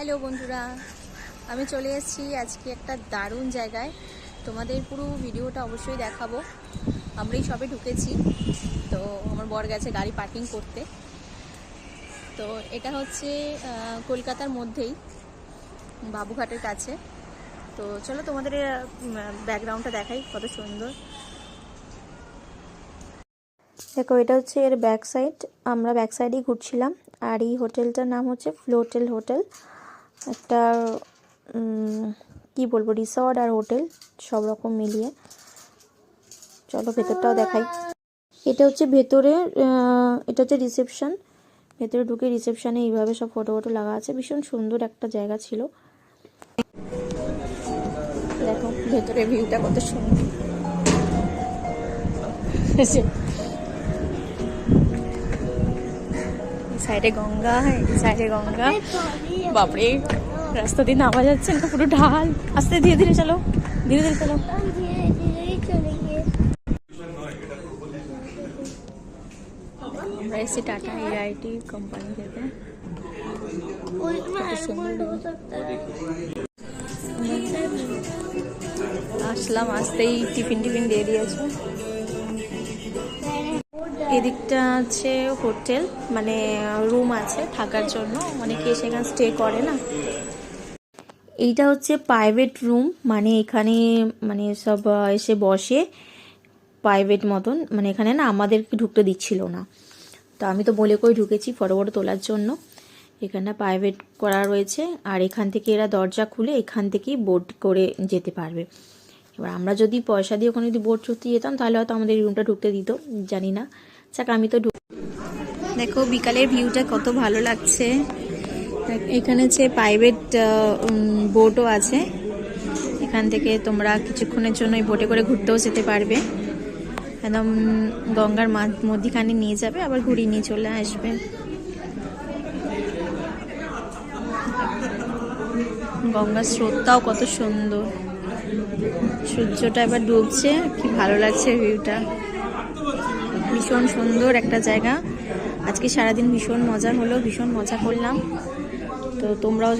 Hello বন্ধুরা, আমি চলে এসেছি আজকে একটা দারুণ জায়গায়। তোমাদের পুরো ভিডিওটা অবশ্যই দেখাবো। আমরাই সবে ঢুকেছি, তো আমার বর গেছে গাড়ি পার্কিং করতে। তো এটা হচ্ছে কলকাতার মধ্যেই, বাবুঘাটের কাছে। তো চলো তোমাদের ব্যাকগ্রাউন্ডটা দেখাই কত সুন্দর। দেখো, এটা হচ্ছে এর ব্যাক সাইড আমরা ব্যাক সাইডেই ঘুরছিলাম। আর এই হোটেলটার নাম হচ্ছে ফ্লোটেল হোটেল একটা কি বলব রিসর্ট আর হোটেল সব রকম মিলিয়ে। চলো ভেতরটাও দেখাই। এটা হচ্ছে ভেতরে এটা হচ্ছে রিসেপশন ভেতরে ঢুকে রিসেপশনে এইভাবে সব ফটো ফটো লাগা আছে। ভীষণ সুন্দর একটা জায়গা ছিল। দেখো ভেতরে ভিউটা কত সুন্দর। সাইডে গঙ্গা এই সাইডে গঙ্গা বাপরে রাস্তা দিয়ে নামা যাচ্ছে না পুরো ঢাল আস্তে ধীরে ধীরে চলো ধীরে ধীরে চলো আমরা এসেছি টাটা এআইটি কোম্পানি থেকে কত সুন্দর আসলাম আসতেই টিফিন টিফিন দিয়ে দিয়েছে এদিকটা আছে হোটেল মানে রুম আছে থাকার জন্য। অনেকে সেখানে স্টে করে না। এইটা হচ্ছে প্রাইভেট রুম মানে এখানে মানে সব এসে বসে প্রাইভেট মতন। মানে এখানে না আমাদেরকে ঢুকতে দিচ্ছিল না। তো আমি তো বলে করে ঢুকেছি ফটো ফটো তোলার জন্য। এখানে প্রাইভেট করা রয়েছে। আর এখান থেকে এরা দরজা খুলে এখান থেকেই বোট করে যেতে পারবে। এবার আমরা যদি পয়সা দিয়ে ওখানে যদি বোট চড়তে যেতাম, তাহলে হয়তো আমাদের রুমটা ঢুকতে দিত, জানি না। যাক, আমি তো দেখো, বিকালের ভিউটা কত ভালো লাগছে। এখানে যে প্রাইভেট বোটও আছে। এখান থেকে তোমরা কিছুক্ষণের জন্য এই বোটে করে ঘুরতেও যেতে পারবে। একদম গঙ্গার মধ্যিখানে নিয়ে যাবে, আবার ঘুরিয়ে নিয়ে চলে আসবে। গঙ্গার স্রোতটাও কত সুন্দর। সূর্যটা এবার ডুবছে, কি ভালো লাগছে ভিউটা ভীষণ সুন্দর একটা জায়গা। আজকে সারাদিন ভীষণ মজা হলো ভীষণ মজা করলাম। তো তোমরাও